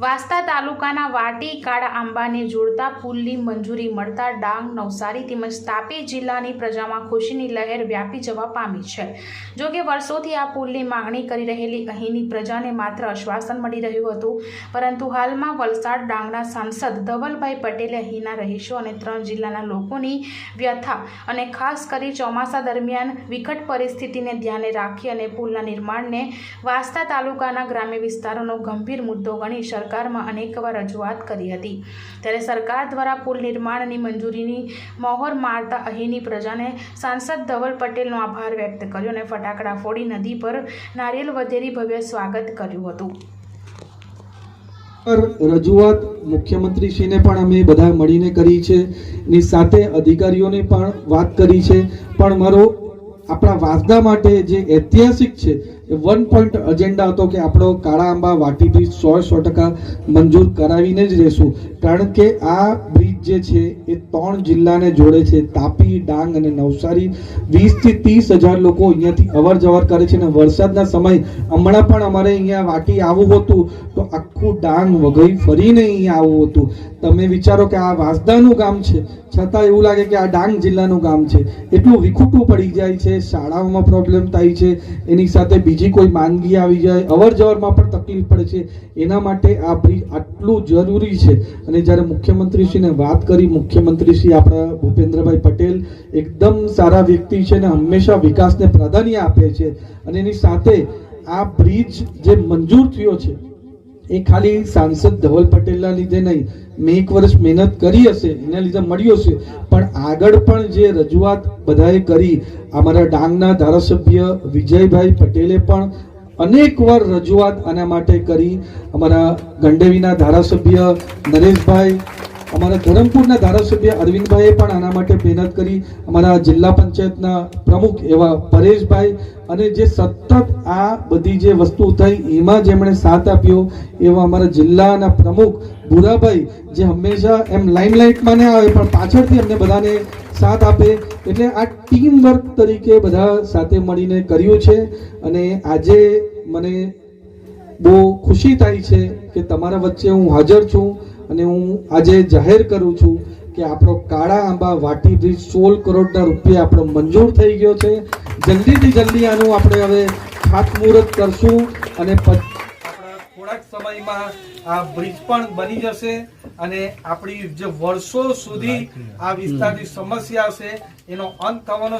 વાસ્તા તાલુકાના વાટી કાળા આંબાને જોડતા પુલની મંજૂરી મળતા ડાંગ નવસારી તેમજ તાપી જિલ્લાની પ્રજામાં ખુશીની લહેર વ્યાપી જવા પામી છે. જો કે વર્ષોથી આ પુલની માંગણી કરી રહેલી અહીંની પ્રજાને માત્ર આશ્વાસન મળી રહ્યું હતું, પરંતુ હાલમાં વલસાડ ડાંગના સાંસદ ધવલભાઈ પટેલે અહીંના રહીશો અને ત્રણ જિલ્લાના લોકોની વ્યથા અને ખાસ કરી ચોમાસા દરમિયાન વિકટ પરિસ્થિતિને ધ્યાને રાખી અને પુલના નિર્માણને વાસ્તા તાલુકાના ગ્રામ્ય વિસ્તારોનો ગંભીર મુદ્દો ગણી સરકારમાં અનેકવાર રજૂઆત કરી હતી. ત્યારે સરકાર દ્વારા પુલ નિર્માણની મંજૂરીની મહોર મારતા અહીંની પ્રજાને સાંસદ ધવલ પટેલનો આભાર વ્યક્ત કર્યો અને ફટાકડા ફોડી નદી પર નારિયેલ વધેરી ભવ્ય સ્વાગત કર્યું હતું. રજૂઆત મુખ્યમંત્રીશ્રીને પણ અમે બધા મળીને કરી છે. ની સાથે અધિકારીઓને પણ વાત કરી છે. પણ મારો આપણા વાસદા માટે જે ઐતિહાસિક છે, એ વન પોઈન્ટ એજન્ડા હતો કે આપણો કાળા આંબા વાટીથી સો સો ટકા મંજૂર કરાવીને જ રહેશું. કારણ કે આ બ્રિજ જે છે, એ ત્રણ જિલ્લાને જોડે છે. તાપી, ડાંગ અને નવસારી. વીસથી ત્રીસ હજાર લોકો અહીંયાથી અવર જવર કરે છે અને વરસાદના સમય હમણાં પણ અમારે અહીંયા વાટી આવવું હતું. આખું ડાંગ વઘઈ ફરીને અહીંયા આવું હતું. તમે વિચારો કે આ વાંસદાનું ગામ છે. છતાં એવું લાગે કે આ ડાંગ જિલ્લાનું ગામ છે. એટલું વિખૂટું પડી જાય છે, શાળાઓમાં પ્રોબ્લેમ થાય છે, એની સાથે બીજી કોઈ માંદગી આવી જાય અવર જવરમાં પણ તકલીફ પડે છે. એના માટે આ બ્રિજ આટલું જરૂરી છે. અને જ્યારે મુખ્યમંત્રીશ્રીને વાત કરી, મુખ્યમંત્રીશ્રી આપણા ભૂપેન્દ્રભાઈ પટેલ એકદમ સારા વ્યક્તિ છે અને હંમેશા વિકાસને પ્રાધાન્ય આપે છે. અને એની સાથે આ બ્રિજ જે મંજૂર થયો છે એ ખાલી સાંસદ ધવલ પટેલના લીધે નહીં. મેં એક વર્ષ મહેનત કરી હશે, એના લીધે મળ્યો છે. પણ આગળ પણ જે રજૂઆત બધાએ કરી, અમારા ડાંગના ધારાસભ્ય વિજયભાઈ પટેલે પણ અનેકવાર રજૂઆત આના માટે કરી. અમારા ગંડેવીના ધારાસભ્ય નરેશભાઈ અમારા ધરમપુરના ધારાસભ્ય અરવિંદભાઈએ પણ આના માટે મહેનત કરી. અમારા જિલ્લા પંચાયતના પ્રમુખ એવા પરેશભાઈ અને જે સતત આ બધી જે વસ્તુ થઈ, એમાં જેમણે સાથ આપ્યો, એવા અમારા જિલ્લાના પ્રમુખ ભૂરાભાઈ, જે હંમેશા એમ લાઇમલાઇટમાં ન આવે, પણ પાછળથી અમને બધાને સાથ આપે. એટલે આ ટીમ વર્ક તરીકે બધા સાથે મળીને કર્યું છે અને આજે મને બહુ ખુશી થાય છે કે તમારા વચ્ચે હું હાજર છું. અને હું આજે જાહેર કરું છું કે આપણો કાળા આંબા વાટી બ્રિજ સોળ કરોડના રૂપિયા આપણો મંજૂર થઈ ગયો છે. જલ્દીથી જલ્દી આનું આપણે હવે ખાતમુહૂર્ત કરશું અને થોડાક સમયમાં આ બ્રિજ પણ બની જશે અને આપણી જે વર્ષો સુધી આ વિસ્તારની સમસ્યા છે એનો અંત થવાનો